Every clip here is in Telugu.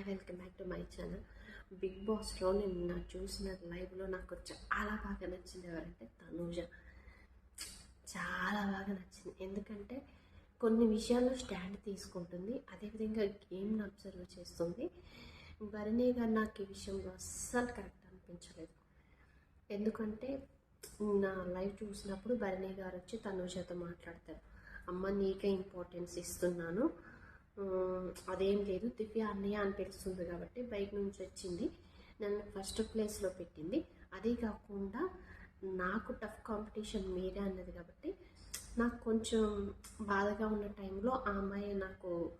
Hi welcome back to my channel. Big బాస్లో నేను చూసిన లైవ్లో నాకు చాలా బాగా నచ్చింది ఎవరంటే తనూజ. చాలా బాగా నచ్చింది. ఎందుకంటే కొన్ని విషయాల్లో స్టాండ్ తీసుకుంటుంది అదేవిధంగా గేమ్ని అబ్జర్వ్ చేస్తుంది. భరణి గారు నాకు ఈ విషయంలో అస్సలు కరెక్ట్ అనిపించలేదు. ఎందుకంటే నా లైవ్ చూసినప్పుడు భరణి గారు వచ్చి తనూజతో మాట్లాడతారు. అమ్మ నీకే ఇంపార్టెన్స్ ఇస్తున్నాను. అదేం లేదు. దివ్య అన్నయ్య అని పిలుస్తుంది కాబట్టి బయట నుంచి వచ్చింది. నన్ను ఫస్ట్ ప్లేస్లో పెట్టింది. అదే కాకుండా నాకు టఫ్ కాంపిటీషన్ మీరే అన్నది కాబట్టి నాకు కొంచెం బాధగా ఉన్న టైంలో ఆ అమ్మాయి నాకు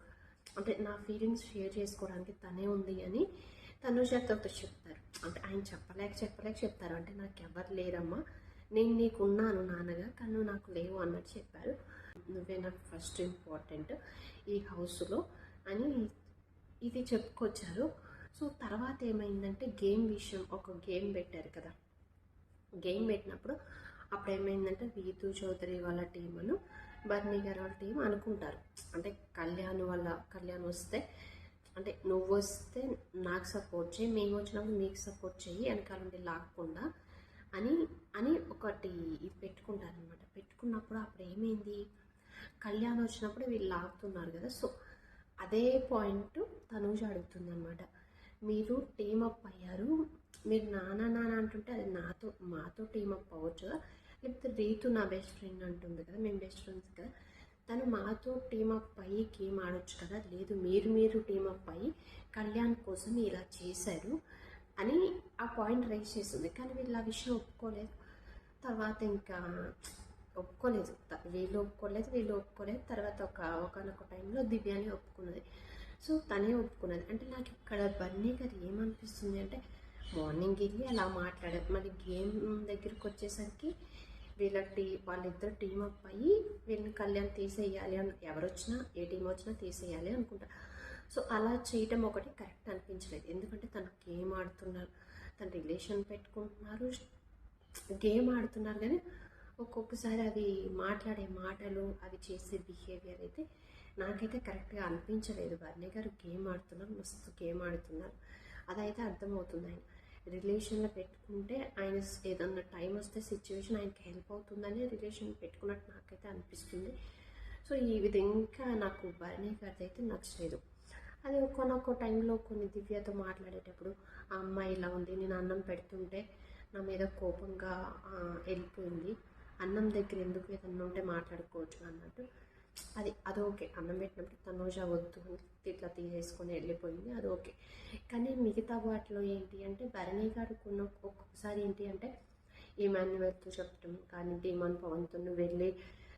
అంటే నా ఫీలింగ్స్ షేర్ చేసుకోవడానికి తనే ఉంది అని తనుజతో చెప్తారు. అంటే ఆయన చెప్పలేక చెప్పలేక చెప్తారు. అంటే నాకు ఎవరు లేరమ్మా. నేను నీకున్నాను నాన్నగా కానీ నాకు లేవు అన్నట్టు చెప్పారు. నువ్వే నాకు ఫస్ట్ ఇంపార్టెంట్ ఈ హౌస్లో అని ఇది చెప్పుకొచ్చారు. సో తర్వాత ఏమైందంటే గేమ్ విషయం ఒక గేమ్ పెట్టారు కదా. గేమ్ పెట్టినప్పుడు అప్పుడు ఏమైందంటే వీతు చౌదరి వాళ్ళ టీమును బర్నీ గారు వాళ్ళ టీం అనుకుంటారు. అంటే కళ్యాణ్ వాళ్ళ కళ్యాణ్ వస్తే అంటే నువ్వు వస్తే నాకు సపోర్ట్ చేయి మేము వచ్చినప్పుడు మీకు సపోర్ట్ చేయి వెనకాల నుండి లాక్కుండా అని అని ఒకటి ఇది పెట్టుకుంటారనమాట పెట్టుకున్నప్పుడు అప్పుడు ఏమైంది? కళ్యాణ్ వచ్చినప్పుడు వీళ్ళు లాగుతున్నారు కదా. సో అదే పాయింట్ తనూజ అడుగుతుంది అనమాట మీరు అప్ అయ్యారు. మీరు నాన్న నాన్న అంటుంటే అది నాతో మాతో అప్ అవ్వచ్చు కదా. లేకపోతే రీతు నా బెస్ట్ ఫ్రెండ్ అంటుంది కదా. మేము బెస్ట్ ఫ్రెండ్స్ కదా. తను మాతో అప్ అయ్యి గేమ్ ఆడొచ్చు కదా. లేదు మీరు మీరు అప్ అయ్యి కళ్యాణ్ కోసం ఇలా చేశారు అని ఆ పాయింట్ రైజ్ చేస్తుంది. కానీ వీళ్ళు ఆ విషయం ఒప్పుకోలేదు. తర్వాత ఇంకా ఒప్పుకోలేదు. వీళ్ళు ఒప్పుకోలేదు వీళ్ళు ఒప్పుకోలేదు. తర్వాత ఒక ఒకనొక టైంలో దివ్యాని ఒప్పుకున్నది. సో తనే ఒప్పుకున్నది. అంటే నాకు ఇక్కడ బన్నీ గారు ఏమనిపిస్తుంది అంటే మార్నింగ్ వెళ్ళి అలా మాట్లాడారు మళ్ళీ గేమ్ దగ్గరికి వచ్చేసరికి వీళ్ళకి వాళ్ళిద్దరు టీం అప్ అయ్యి వీళ్ళని కళ్యాణ్ తీసేయాలి అని ఎవరు వచ్చినా ఏ టీం వచ్చినా తీసేయాలి అనుకుంటా. సో అలా చేయటం ఒకటి కరెక్ట్ అనిపించలేదు. ఎందుకంటే తను గేమ్ ఆడుతున్నారు. తన రిలేషన్ పెట్టుకుంటున్నారు. గేమ్ ఆడుతున్నారు కానీ ఒక్కొక్కసారి అవి మాట్లాడే మాటలు అవి చేసే బిహేవియర్ అయితే నాకైతే కరెక్ట్గా అనిపించలేదు. బర్నీ గారు గేమ్ ఆడుతున్నారు మస్తు గేమ్ ఆడుతున్నారు. అదైతే అర్థమవుతుంది ఆయన. రిలేషన్లో పెట్టుకుంటే ఆయన ఏదన్నా టైం వస్తే సిచ్యువేషన్ ఆయనకి హెల్ప్ అవుతుందని రిలేషన్ పెట్టుకున్నట్టు నాకైతే అనిపిస్తుంది. సో ఈ విధంగా నాకు భరణి గారిది అయితే నచ్చలేదు. అది ఒక్కొనొక్క టైంలో కొన్ని దివ్యతో మాట్లాడేటప్పుడు ఆ అమ్మాయి ఇలా ఉంది నేను అన్నం పెడుతుంటే నా మీద కోపంగా వెళ్ళిపోయింది. అన్నం దగ్గర ఎందుకు ఏదన్నా ఉంటే మాట్లాడుకోవచ్చు అన్నట్టు. అది అది ఓకే. అన్నం పెట్టినప్పుడు తనోజ వద్దు ఇట్లా తీసేసుకొని వెళ్ళిపోయింది అది ఓకే. కానీ మిగతా వాటిలో ఏంటి అంటే భరణి గారు కొన్న ఒక్కొక్కసారి ఏంటి అంటే ఈమాన్యువల్తో చెప్పడం కానీ ధీమాన్ పవన్తో వెళ్ళి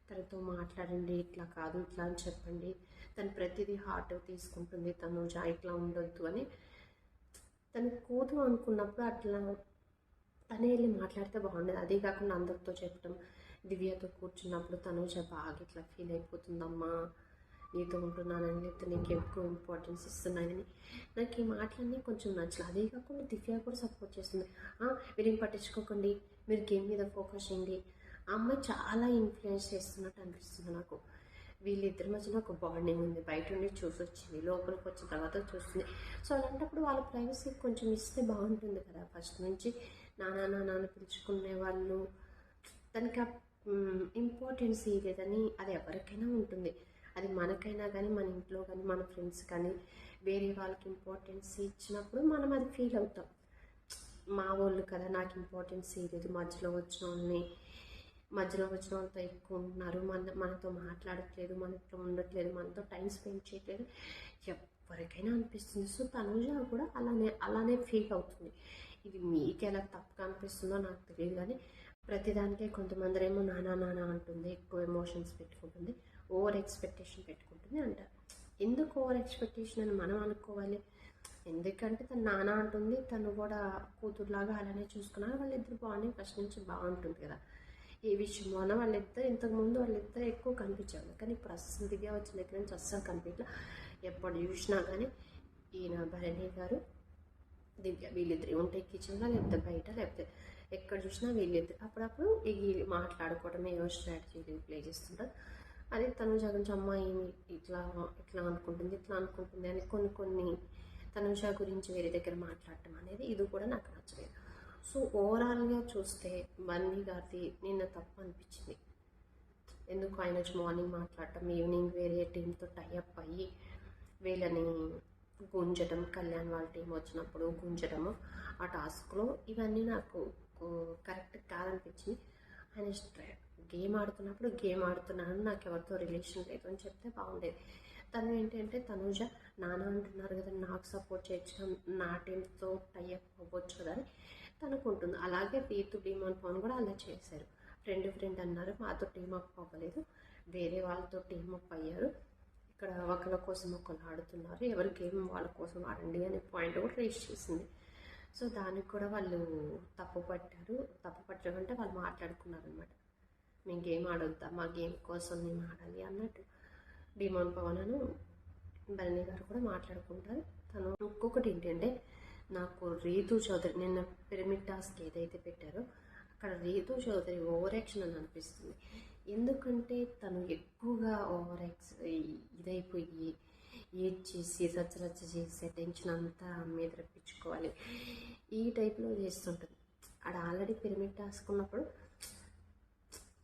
తనతో మాట్లాడండి ఇట్లా కాదు ఇట్లా అని చెప్పండి. తను ప్రతిదీ హార్ట్ తీసుకుంటుంది తను ఇట్లా ఉండొద్దు అని. తను కూతు అనుకున్నప్పుడు అట్లా తనే వెళ్ళి మాట్లాడితే బాగుండేది. అదే కాకుండా అందరితో చెప్పడం దివ్యతో కూర్చున్నప్పుడు తను బాగా ఇట్లా ఫీల్ అయిపోతుందమ్మా నీతో ఉంటున్నానని లేకపోతే నీకు ఎక్కువ ఇంపార్టెన్స్ ఇస్తున్నానని నాకు ఈ మాటలన్నీ కొంచెం నచ్చలేదు అదే కాకుండా దివ్య కూడా సపోర్ట్ చేస్తుంది. మీరు మీరేం పట్టించుకోకండి మీరు గేమ్ మీద ఫోకస్ చేయండి. ఆ అమ్మాయి చాలా ఇన్ఫ్లుయెన్స్ చేస్తున్నట్టు అనిపిస్తుంది నాకు. వీళ్ళిద్దరి మధ్యన ఒక బాండింగ్ ఉంది. బయట నుండి చూసి వచ్చింది లోపలికి వచ్చిన తర్వాత చూస్తుంది. సో అలాంటప్పుడు వాళ్ళ ప్రైవసీ కొంచెం ఇస్తే బాగుంటుంది కదా. ఫస్ట్ నుంచి నానా నాన్న పిలుచుకునే వాళ్ళు. దానికి ఇంపార్టెన్స్ లేదని అది ఎవరికైనా ఉంటుంది. అది మనకైనా కానీ మన ఇంట్లో కానీ మన ఫ్రెండ్స్ కానీ వేరే వాళ్ళకి ఇంపార్టెన్స్ ఇచ్చినప్పుడు మనం అది ఫీల్ అవుతాం. మా వాళ్ళు కదా నాకు ఇంపార్టెన్స్ ఇవ్వలేదు మధ్యలో వచ్చిన వాళ్ళని మధ్యలో వచ్చిన వాళ్ళతో ఎక్కువ ఉంటున్నారు. మన మనతో మాట్లాడట్లేదు మనతో ఉండట్లేదు మనతో టైం స్పెండ్ చేయట్లేదు. ఎవరికైనా అనిపిస్తుంది. సో తనుజ కూడా అలానే అలానే ఫీల్ అవుతుంది. ఇది మీకు ఎలా తప్పుగా అనిపిస్తుందో నాకు తెలియదు కానీ ప్రతిదానికే కొంతమంది ఏమో నానా నానా అంటుంది ఎక్కువ ఎమోషన్స్ పెట్టుకుంటుంది ఓవర్ ఎక్స్పెక్టేషన్ పెట్టుకుంటుంది అంటారు ఎందుకు ఓవర్ ఎక్స్పెక్టేషన్ అని మనం అనుకోవాలి? ఎందుకంటే తను నానా అంటుంది తను కూడా కూతురులాగా అలానే చూసుకున్నారు వాళ్ళిద్దరు బాగున్నాయి ఫస్ట్ నుంచి బాగుంటుంది కదా. ఏ విషయంలో అన్నా వాళ్ళిద్దరు ఇంతకుముందు వాళ్ళిద్దరు ఎక్కువ కనిపించారు కానీ ఇప్పుడు వచ్చిన దగ్గర నుంచి అస్సలు కనిపించలే ఎప్పుడు చూసినా కానీ ఈయన భరణి గారు దివ్య వీళ్ళిద్దరు ఉంటే కిచెన్లో లేకపోతే బయట లేకపోతే ఎక్కడ చూసినా వీళ్ళిద్దరు. అప్పుడప్పుడు ఈ మాట్లాడుకోవడం ఏవో స్ట్రాటజీలు ప్లే చేస్తుంటారు. అదే తను జగన్ అమ్మాయి ఇట్లా ఇట్లా అనుకుంటుంది ఇట్లా అనుకుంటుంది అని కొన్ని కొన్ని తనుష గురించి వేరే దగ్గర మాట్లాడటం అనేది ఇది కూడా నాకు నచ్చలేదు. సో ఓవరాల్గా చూస్తే బన్నీ గారిది నిన్న తప్పు అనిపించింది. ఎందుకు ఆయన వచ్చి మార్నింగ్ మాట్లాడటం ఈవినింగ్ వేరే టీంతో టైఅప్ అయ్యి వీళ్ళని గుంజటం కళ్యాణ్ వాళ్ళ టీం వచ్చినప్పుడు గుంజటము ఆ టాస్క్లో ఇవన్నీ నాకు కరెక్ట్ కాదనిపించింది ఆయన గేమ్ ఆడుతున్నప్పుడు గేమ్ ఆడుతున్నాను నాకు ఎవరితో రిలేషన్ లేదు అని చెప్తే బాగుండేది. తను ఏంటంటే తనుజ నాన్న అంటున్నారు కదా నాకు సపోర్ట్ చేయొచ్చు నా టీంతో టైఅప్ అవ్వచ్చు కదా అని తనుకుంటుంది. అలాగే రీతు డీమాన్ పవన్ కూడా అలా చేశారు. ఫ్రెండ్ ఫ్రెండ్ అన్నారు మాతో టీం అప్ అవ్వలేదు. వేరే వాళ్ళతో టీం అప్ అయ్యారు. ఇక్కడ ఒకళ్ళ కోసం ఒకళ్ళు ఆడుతున్నారు. ఎవరికేం వాళ్ళ కోసం ఆడండి అనే పాయింట్ కూడా రేస్ చేసింది. సో దానికి కూడా వాళ్ళు తప్పు పట్టారు. తప్పు పట్టడం అంటే వాళ్ళు మాట్లాడుకున్నారు అనమాట మేము గేమ్ ఆడొద్దా? మా గేమ్ కోసం మేము ఆడాలి అన్నట్టు డిమాన్ పవన్ అను గారు కూడా మాట్లాడుకుంటారు. తను ఇంకొకటి ఏంటంటే నాకు రీతు చౌదరి నిన్న పిరమిడ్ టాస్క్ ఏదైతే పెట్టారో అక్కడ రీతు చౌదరి ఓవర్ యాక్షన్ అని అనిపిస్తుంది. ఎందుకంటే తను ఎక్కువగా ఓవర్ ఎక్స్ ఇదైపోయి ఏడ్ చేసి రచ్చ రచ్చ చేసి టెన్షన్ అంతా మీద రప్పించుకోవాలి. ఈ టైప్లో చేస్తుంటుంది. ఆడ ఆల్రెడీ పిరమిడ్ రాసుకున్నప్పుడు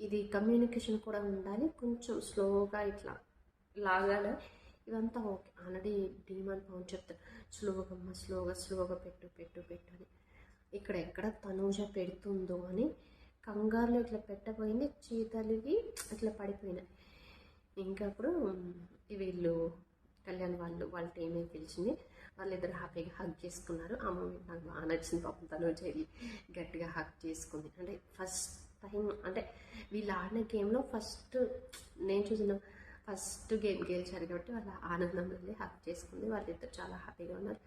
ఇది కమ్యూనికేషన్ కూడా ఉండాలి. కొంచెం స్లోగా ఇట్లా లాగాలి. ఇవంతా ఓకే. ఆల్రెడీ డీమాన్ పవన్ చెప్తారు స్లోగా అమ్మ స్లోగా స్లోగా పెట్టు పెట్టు పెట్టు అని. ఇక్కడ ఎక్కడ తనూజ పెడుతుందో అని కంగారులో ఇట్లా పెట్టబోయింది చీతలివి ఇట్లా పడిపోయినాయి. ఇంకా అప్పుడు వీళ్ళు కళ్యాణ్ వాళ్ళు వాళ్ళ టీమే పిలిచింది. వాళ్ళిద్దరు హ్యాపీగా హగ్ చేసుకున్నారు. ఆ మూమెంట్ నాకు బాగా నచ్చింది పాపం తనూజ వెళ్ళి గట్టిగా హగ్ చేసుకుంది. అంటే ఫస్ట్ టైం అంటే వీళ్ళు ఆడిన గేమ్లో ఫస్ట్ నేను చూసిన ఫస్ట్ గేమ్ గెలిచారు కాబట్టి వాళ్ళ ఆనందం వెళ్ళి హక్ చేసుకుంది. వాళ్ళిద్దరు చాలా హ్యాపీగా ఉన్నారు.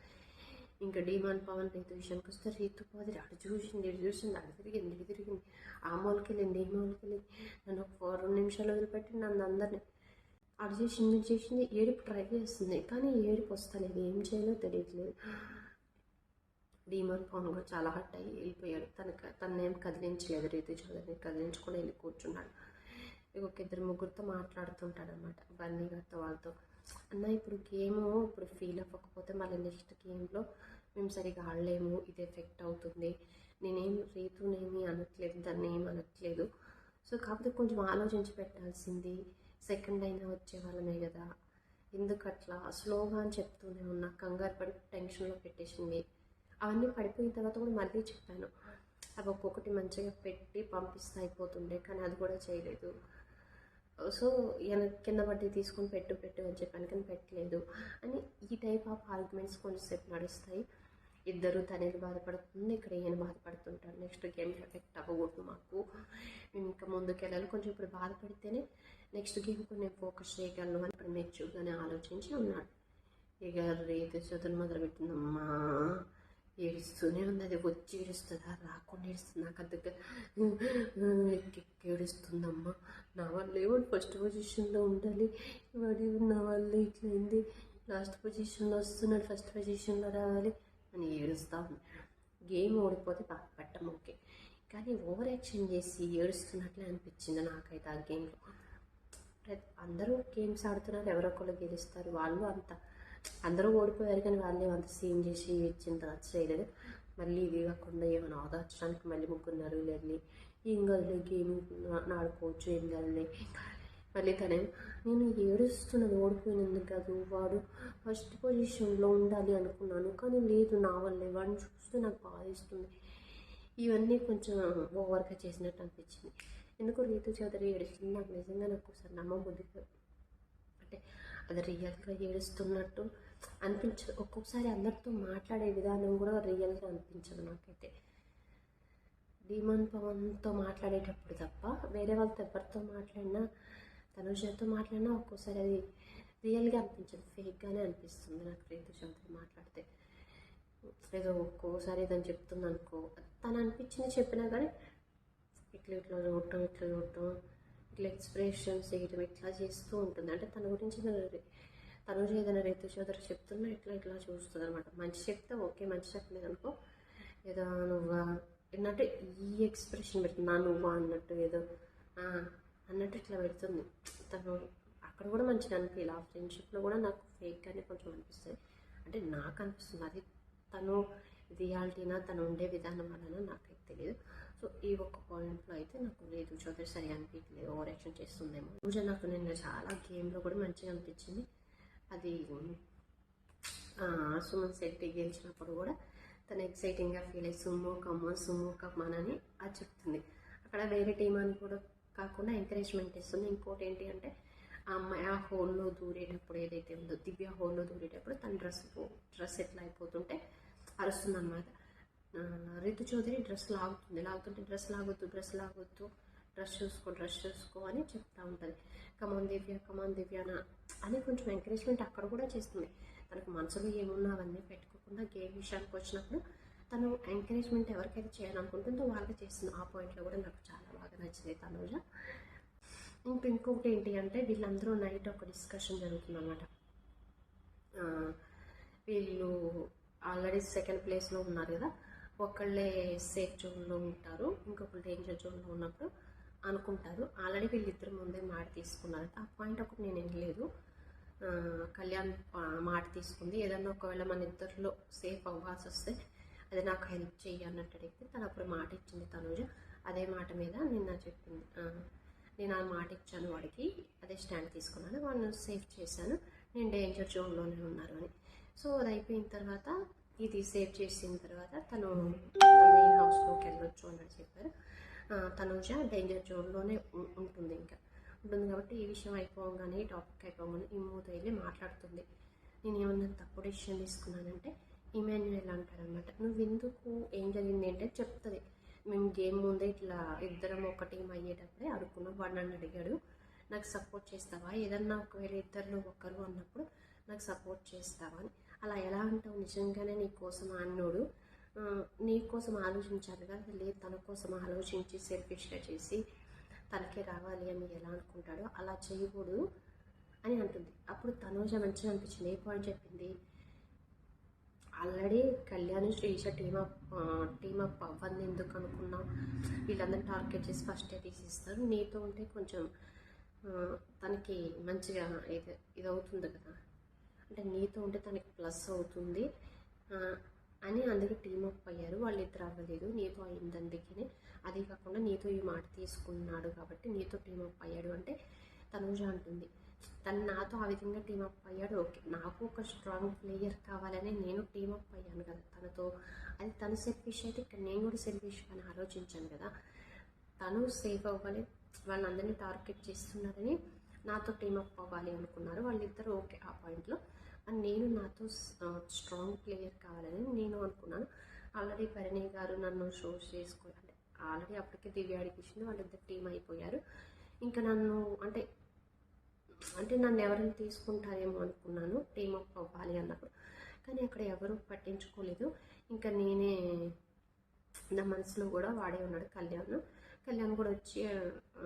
ఇంకా డీమాన్ పవన్ రైతు విషయానికి వస్తే రీతు పోదిరి అటు చూసింది ఇటు చూసింది అటు తిరిగింది ఇటు తిరిగింది ఆ మూలకి వెళ్ళింది ఈ మూలకి వెళ్ళింది నన్ను ఒక రెండు నిమిషాలు వదిలిపెట్టి నన్ను అందరినీ అటు చేసింది ఇటు చేసింది ఏడుపు ట్రై చేస్తుంది. కానీ ఏడుపు వస్తలేదు ఏం చేయాలో తెలియట్లేదు. డీమాన్ పవన్ కూడా చాలా హట్ అయ్యి వెళ్ళిపోయాడు. తనకు తనేం కదిలించలేదు రీతి చౌదరిని కదిలించుకొని వెళ్ళి కూర్చున్నాడు. ఇంకొక ఇద్దరు ముగ్గురితో మాట్లాడుతుంటాడు అనమాట బన్నీ గారితో వాళ్ళతో. అన్న ఇప్పుడు గేమ్ ఇప్పుడు ఫీల్ అవ్వకపోతే మళ్ళీ నెక్స్ట్ గేమ్లో మేము సరిగా ఆడలేము ఇది ఎఫెక్ట్ అవుతుంది. నేనేం రీతునేమి అనట్లేదు దాన్ని ఏం అనట్లేదు. సో కాకపోతే కొంచెం ఆలోచించి పెట్టాల్సింది సెకండ్ అయినా వచ్చే వాళ్ళమే కదా. ఎందుకు అట్లా స్లోగా అని చెప్తూనే ఉన్నా కంగారు పడి టెన్షన్లో పెట్టేసింది. అవన్నీ పడిపోయిన తర్వాత కూడా మళ్ళీ చెప్పాను. అవి ఒక్కొక్కటి మంచిగా పెట్టి పంపిస్తే అయిపోతుండే కానీ అది కూడా చేయలేదు. సో ఈయన కింద పట్టి తీసుకొని పెట్టు పెట్టు అని చెప్పాను కానీ పెట్టలేదు. అని ఈ టైప్ ఆఫ్ ఆర్గ్యుమెంట్స్ కొంచెంసేపు నడుస్తాయి. ఇద్దరు తనేది బాధపడుతుంది ఇక్కడ ఈయన బాధపడుతుంటారు నెక్స్ట్ గేమ్ ఎఫెక్ట్ అవ్వకూడదు మాకు. మేము ఇంకా ముందుకు వెళ్ళాలి. కొంచెం ఇప్పుడు బాధపడితేనే నెక్స్ట్ గేమ్కి నేను ఫోకస్ చేయగలను అని ఇప్పుడు మెచ్చుగానే ఆలోచించి ఉన్నాడు. ఇక రేపు మొదలు మొదలుపెట్టిందమ్మా ఏడుస్తూనే ఉంది అది వచ్చి ఏడుస్తుందా రాకుండా ఏడుస్తుంది నాకు అంత ఎక్కి ఏడుస్తుందమ్మా నా వల్ల ఏమో ఫస్ట్ పొజిషన్లో ఉండాలి వాడి నా వల్ల ఇట్లయింది లాస్ట్ పొజిషన్లో వస్తున్నాడు ఫస్ట్ పొజిషన్లో రావాలి అని ఏడుస్తా ఉంది గేమ్ ఓడిపోతే బాగా పెట్టం ఓకే కానీ ఓవర్ యాక్షన్ చేసి ఏడుస్తున్నట్లే అనిపించింది నాకైతే ఆ గేమ్లో అందరూ గేమ్స్ ఆడుతున్నారు ఎవరో ఒకళ్ళు గెలుస్తారు. వాళ్ళు అంత అందరూ ఓడిపోయారు కానీ వాళ్ళే అంత సీన్ చేసి ఇచ్చిన తర్వాత చేయలేదు. మళ్ళీ ఇది కాకుండా ఏమైనా ఆదార్చడానికి మళ్ళీ ముగ్గురున్నారు వెళ్ళి ఏం కదలే గేమ్ ఆడుకోవచ్చు ఏం కదలే. మళ్ళీ తనే నేను ఏడుస్తున్నది ఓడిపోయినందుకు కాదు వాడు ఫస్ట్ పొజిషన్లో ఉండాలి అనుకున్నాను కానీ లేదు నా వల్లే వాడిని చూస్తే నాకు బాధిస్తుంది. ఇవన్నీ కొంచెం ఓవర్గా చేసినట్టు అనిపించింది. ఎందుకో రీతు చౌదరి ఏడుస్తుంది నాకు నిజంగా నాకు ఒకసారి నమ్మబుద్ధి అంటే అది రియల్గా ఏడుస్తున్నట్టు అనిపించదు. ఒక్కొక్కసారి అందరితో మాట్లాడే విధానం కూడా రియల్గా అనిపించదు నాకైతే. డీమన్ పవన్తో మాట్లాడేటప్పుడు తప్ప వేరే వాళ్ళతో ఎవరితో మాట్లాడినా తనుజతో మాట్లాడినా ఒక్కోసారి అది రియల్గా అనిపించదు. ఫేక్గానే అనిపిస్తుంది నాకు రీతు చౌదరి మాట్లాడితే. ఏదో ఒక్కోసారి ఏదని చెప్తుంది అనుకో తను అనిపించింది చెప్పినా కానీ ఇట్లా ఇట్లా చూడటం ఇట్లా చూడటం ఇట్లా ఎక్స్ప్రెషన్స్ చేయడం ఇట్లా చేస్తూ ఉంటుంది. అంటే తన గురించి తను- తను ఏదైనా రైతు చోదరు చెప్తున్నా ఇట్లా ఇట్లా చూస్తుంది అనమాట మంచి చెప్తే ఓకే మంచి చెప్పలేదు అనుకో ఏదో నువ్వా ఏంటంటే ఈ ఎక్స్ప్రెషన్ పెడుతున్నా నువ్వా అన్నట్టు ఏదో అన్నట్టు ఇట్లా పెడుతుంది. తను అక్కడ కూడా మంచిగా అనిపించాలి ఆ ఫ్రెండ్షిప్లో కూడా నాకు ఫేక్గానే కొంచెం అనిపిస్తుంది. అంటే నాకు అనిపిస్తుంది. అది తను రియాలిటీనా తను ఉండే విధానం వలన నాకైతే తెలియదు. సో ఈ ఒక్క పాయింట్లో అయితే నాకు లేదు. చౌదరి సరి అనిపించలేదు ఓవర్ యాక్షన్ చేస్తుందేమో. పూజ నాకు నిన్న చాలా గేమ్లో కూడా మంచిగా అనిపించింది. అది సుమన్ శెట్టి గెలిచినప్పుడు కూడా తను ఎక్సైటింగ్గా ఫీల్ అయ్యి సుమో కమ్మ సుమో కమ్మన్ అని అది చెప్తుంది. అక్కడ వేరే టీం అని కూడా కాకుండా ఎంకరేజ్మెంట్ ఇస్తుంది. ఇంకోటి ఏంటి అంటే ఆ అమ్మాయి ఆ హోల్లో దూరేటప్పుడు ఏదైతే ఉందో దివ్య హోల్లో దూరేటప్పుడు తన డ్రెస్ డ్రెస్ ఎట్లా అయిపోతుంటే అరుస్తుంది అనమాట రితు చౌదరి డ్రెస్ లాగుతుంది. లాగుతుంటే డ్రెస్ లాగొద్దు డ్రెస్ లాగొద్దు. డ్రెస్ చూసుకో డ్రెస్ చూసుకో అని చెప్తా ఉంటుంది. కమాన్ దివ్య కమాన్ దివ్య అని కొంచెం ఎంకరేజ్మెంట్ అక్కడ కూడా చేస్తుంది. తనకు మనసులో ఏమున్నా అవన్నీ పెట్టుకోకుండా గేమ్ విషయానికి వచ్చినప్పుడు తను ఎంకరేజ్మెంట్ ఎవరికైతే చేయాలనుకుంటుందో వాళ్ళకి చేస్తుంది. ఆ పాయింట్లో కూడా నాకు చాలా బాగా నచ్చింది తనుజ. ఇంక ఇంకొకటి ఏంటి అంటే వీళ్ళందరూ నైట్ ఒక డిస్కషన్ జరుగుతుందన్నమాట. వీళ్ళు ఆల్రెడీ సెకండ్ ప్లేస్లో ఉన్నారు కదా. ఒకళ్ళే సేఫ్ జోన్లో ఉంటారు ఇంకొకళ్ళు డేంజర్ జోన్లో ఉన్నప్పుడు అనుకుంటారు. ఆల్రెడీ వీళ్ళిద్దరు ముందే మాట తీసుకున్నారు. ఆ పాయింట్ ఒకటి నేను వినలేదు. కళ్యాణ్ మాట తీసుకుంది. ఏదన్నా ఒకవేళ మన ఇద్దరిలో సేఫ్ అవ్వాల్సి వస్తే అది నాకు హెల్ప్ చెయ్యి అన్నట్టు అడిగితే తను అప్పుడు మాట ఇచ్చింది తనుజ. అదే మాట మీద నిన్న చెప్పింది. నేను ఆ మాట ఇచ్చాను వాడికి. అదే స్టాండ్ తీసుకున్నాను. వాడిని సేఫ్ చేశాను. నేను డేంజర్ జోన్లోనే ఉన్నారు అని. సో అది అయిపోయిన తర్వాత ఇది సేవ్ చేసిన తర్వాత తను మెయిన్ హౌస్లోకి వెళ్ళొచ్చు అని చెప్పారు. తనుజ డేంజర్ జోన్లోనే ఉంటుంది ఇంకా. ఉంటుంది కాబట్టి ఈ విషయం అయిపోగానే ఈ టాపిక్ అయిపోగానే ఈ మూత వెళ్ళి మాట్లాడుతుంది. నేను ఏమన్నా తప్పు డెసిషన్ తీసుకున్నానంటే ఇమాన్యుయల్ అంటాడనమాట నువ్వు ఎందుకు ఏం జరిగింది? అంటే చెప్తుంది. మేము గేమ్ ముందే ఇట్లా ఇద్దరం ఒక టీం అయ్యేటప్పుడే అనుకున్నాం వాడు నన్ను అడిగాడు నాకు సపోర్ట్ చేస్తావా? ఏదన్నా ఒకవేళ ఇద్దరిలో ఒకరు అన్నప్పుడు నాకు సపోర్ట్ చేస్తావా? అని. అలా ఎలా అంటావు నిజంగానే నీ కోసం అన్నోడు? ఆ, నీ కోసం ఆలోచించాలి కదా. లేదు తన కోసం ఆలోచించి సెల్ఫిష్గా చేసి తనకే రావాలి అని ఎలా అనుకుంటాడో అలా చేయకూడదు అని అంటుంది. అప్పుడు తనూజ మంచిగా అనిపించింది. ఏ పాయింట్ చెప్పింది? Already Kalyan Srisha team up team up అవ్వని ఎందుకు అనుకున్నాం? వీళ్ళందరినీ టార్గెట్ చేసి ఫస్టే తీసిస్తారు. నీతో ఉంటే కొంచెం తనకి మంచిగా ఇది ఇది అవుతుంది కదా. అంటే నీతో ఉంటే తనకి ప్లస్ అవుతుంది. అని అందుకే టీమప్ అయ్యారు. వాళ్ళిద్దరు అవ్వలేదు. నీతో అయింది అందుకనే అదే కాకుండా నీతో ఈ మాట తీసుకున్నాడు కాబట్టి నీతో టీమప్ అయ్యాడు అంటే తనుజ అంటుంది. తను నాతో ఆ విధంగా టీమప్ అయ్యాడు. ఓకే నాకు ఒక స్ట్రాంగ్ ప్లేయర్ కావాలని నేను టీమప్ అయ్యాను కదా తనతో. అది తను సెల్ఫిష్ అయితే ఇక్కడ నేను కూడా సెల్ఫిష్ అని ఆలోచించాను కదా. తను సేఫ్ అవ్వాలి. వాళ్ళందరినీ టార్గెట్ చేస్తున్నారని నాతో టీమప్ అవ్వాలి అనుకున్నారు. వాళ్ళిద్దరు ఓకే ఆ పాయింట్లో అండ్ నేను నాతో స్ట్రాంగ్ ప్లేయర్ కావాలని నేను అనుకున్నాను. ఆల్రెడీ పరిణయ్ గారు నన్ను షో చేసుకో అంటే ఆల్రెడీ అప్పటికే దివ్య అడిగించింది వాళ్ళిద్దరు టీం అయిపోయారు. ఇంకా నన్ను అంటే అంటే నన్ను ఎవరైనా తీసుకుంటారేమో అనుకున్నాను టీమ్ అప్ అవ్వాలి అన్నప్పుడు. కానీ అక్కడ ఎవరు పట్టించుకోలేదు. ఇంకా నేనే నా మనసులో కూడా వాడే ఉన్నాడు కళ్యాణ్. కళ్యాణ్ కూడా వచ్చి "ఆ,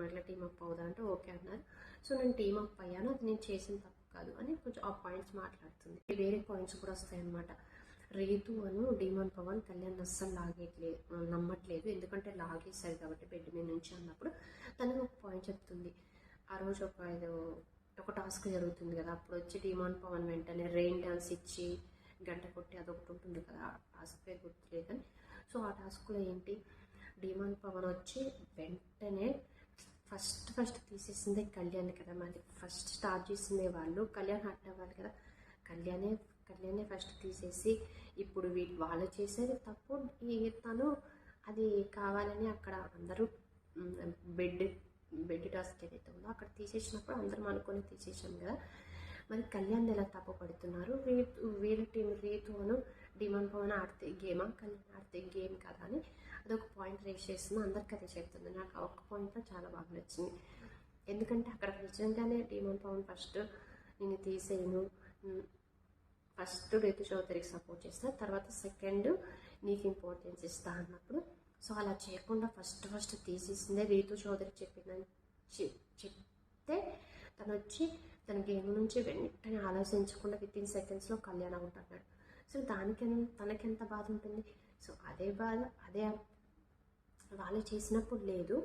ఇట్లా అప్ అవుదా? అంటే ఓకే అన్నారు. సో నేను టీమప్ అయ్యాను. అది నేను చేసిన తప్ప కాదు అని కొంచెం ఆ పాయింట్స్ మాట్లాడుతుంది. వేరే పాయింట్స్ కూడా వస్తాయన్నమాట. రేతు అను డీమన్ పవన్ కళ్యాణ్ అస్సలు లాగేట్లేదు నమ్మట్లేదు. ఎందుకంటే లాగేశారు కాబట్టి బెడ్ మీద నుంచి అన్నప్పుడు తనకు ఒక పాయింట్ చెప్తుంది. ఆ రోజు ఒక ఏదో ఒక టాస్క్ జరుగుతుంది కదా అప్పుడు వచ్చి డిమాన్ పవన్ వెంటనే రెయిన్ డాన్స్ ఇచ్చి గంట కొట్టి అదొకటి ఉంటుంది కదా ఆ టాస్క్ పేరు గుర్తులేదు కానీ సో ఆ టాస్క్లో ఏంటి? డిమాన్ పవన్ వచ్చి వెంటనే ఫస్ట్ ఫస్ట్ తీసేసింది కళ్యాణ్ కదా మరి. ఫస్ట్ స్టార్ట్ చేసిందే వాళ్ళు కళ్యాణ్ ఆడిన అవ్వాలి కదా. కళ్యాణే కళ్యాణే ఫస్ట్ తీసేసి ఇప్పుడు వీ వాళ్ళు చేసేది తప్పు ఈ తను అది కావాలని అక్కడ అందరూ బెడ్ బెడ్ టాస్క్ ఏదైతే ఉందో అక్కడ తీసేసినప్పుడు అందరం అనుకొని తీసేసాం కదా. మరి కళ్యాణ్ ఎలా తప్పు పడుతున్నారు? రీతు వీళ్ళ టీం రీతోను అను డిమాండ్ పవన్ ఆడితే గేమా? కళ్యాణ్ ఆడితే గేమ్ కదా అని అదొక పాయింట్ రేస్ చేస్తుంది అందరికీ అదే చెప్తుంది. నాకు ఆ ఒక్క పాయింట్లో చాలా బాగా నచ్చింది. ఎందుకంటే అక్కడ నిజంగానే డీమన్ పవన్ ఫస్ట్ నేను తీసేయను. ఫస్ట్ రేతు చౌదరికి సపోర్ట్ చేస్తా. తర్వాత సెకండ్ నీకు ఇంపార్టెన్స్ ఇస్తా అన్నప్పుడు. సో అలా చేయకుండా ఫస్ట్ ఫస్ట్ తీసేసిందే. రీతు చౌదరి చెప్పిందని చె- చెప్తే తను వచ్చి తన గేమ్ నుంచి వెంటనే ఆలోచించకుండా విత్ ఇన్ సెకండ్స్లో కళ్యాణ్ అవుట్ అన్నాడు. సో దానికెంత తనకెంత బాధ ఉంటుంది? సో అదే బాధ అదే వాళ్ళు చేసినప్పుడు లేదు.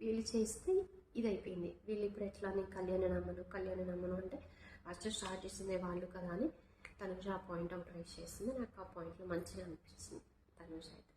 వీళ్ళు చేస్తే ఇది అయిపోయింది వీళ్ళు ఇప్పుడు ఎట్లా నేను కళ్యాణ నమ్మను కళ్యాణ నమ్మను అంటే ఫస్ట్ స్టార్ట్ చేసిందే వాళ్ళు కదా అని తనుజ ఆ పాయింట్ అవుట్ రైస్ చేసింది. నాకు ఆ పాయింట్లో మంచిగా అనిపిస్తుంది తనుజ అయితే.